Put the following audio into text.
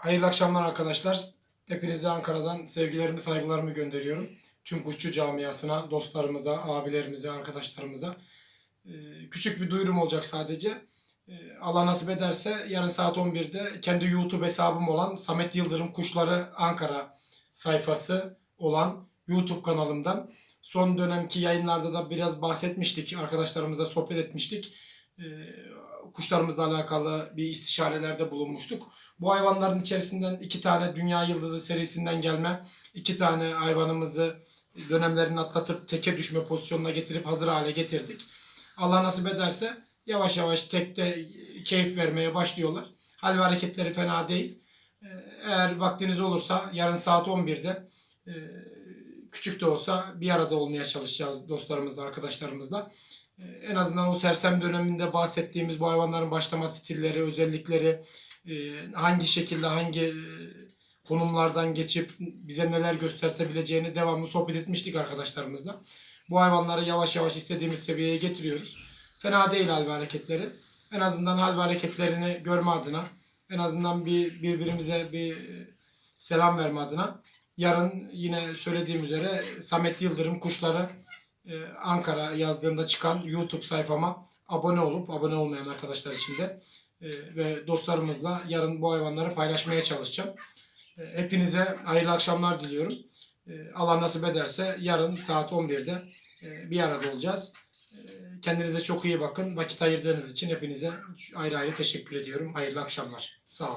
Hayırlı akşamlar arkadaşlar. Hepinize Ankara'dan sevgilerimi, saygılarımı gönderiyorum. Tüm kuşçu camiasına, dostlarımıza, abilerimize, arkadaşlarımıza. Ee, Küçük bir duyurum olacak sadece. Ee, Allah nasip ederse yarın saat 11'de kendi YouTube hesabım olan Samet Yıldırım Kuşları Ankara sayfası olan YouTube kanalımdan son dönemki yayınlarda da biraz bahsetmiştik. Arkadaşlarımızla sohbet etmiştik. Ee, Kuşlarımızla alakalı bir istişarelerde bulunmuştuk. Bu hayvanların içerisinden iki tane Dünya Yıldızı serisinden gelme iki tane hayvanımızı dönemlerini atlatıp teke düşme pozisyonuna getirip hazır hale getirdik. Allah nasip ederse yavaş yavaş tekte keyif vermeye başlıyorlar. Hal ve hareketleri fena değil. Ee, Eğer vaktiniz olursa yarın saat 11'de e, küçük de olsa bir arada olmaya çalışacağız dostlarımızla, arkadaşlarımızla. Ee, En azından o sersem döneminde bahsettiğimiz bu hayvanların başlama stilleri, özellikleri, e, hangi şekilde, hangi e, konumlardan geçip bize neler göstertebileceğini devamlı sohbet etmiştik arkadaşlarımızla. Bu hayvanları yavaş yavaş istediğimiz seviyeye getiriyoruz. Fena değil hal ve hareketleri. En azından hal ve hareketlerini görme adına, en azından bir birbirimize bir e, selam verme adına yarın yine söylediğim üzere Samet Yıldırım Kuşları e, Ankara yazdığında çıkan YouTube sayfama abone olup abone olmayan arkadaşlar için de e, ve dostlarımızla yarın bu hayvanları paylaşmaya çalışacağım. E, Hepinize hayırlı akşamlar diliyorum. E, Allah nasip ederse yarın saat 11'de e, bir arada olacağız. Kendinize çok iyi bakın. Vakit ayırdığınız için hepinize ayrı ayrı teşekkür ediyorum. Hayırlı akşamlar. Sağ olun.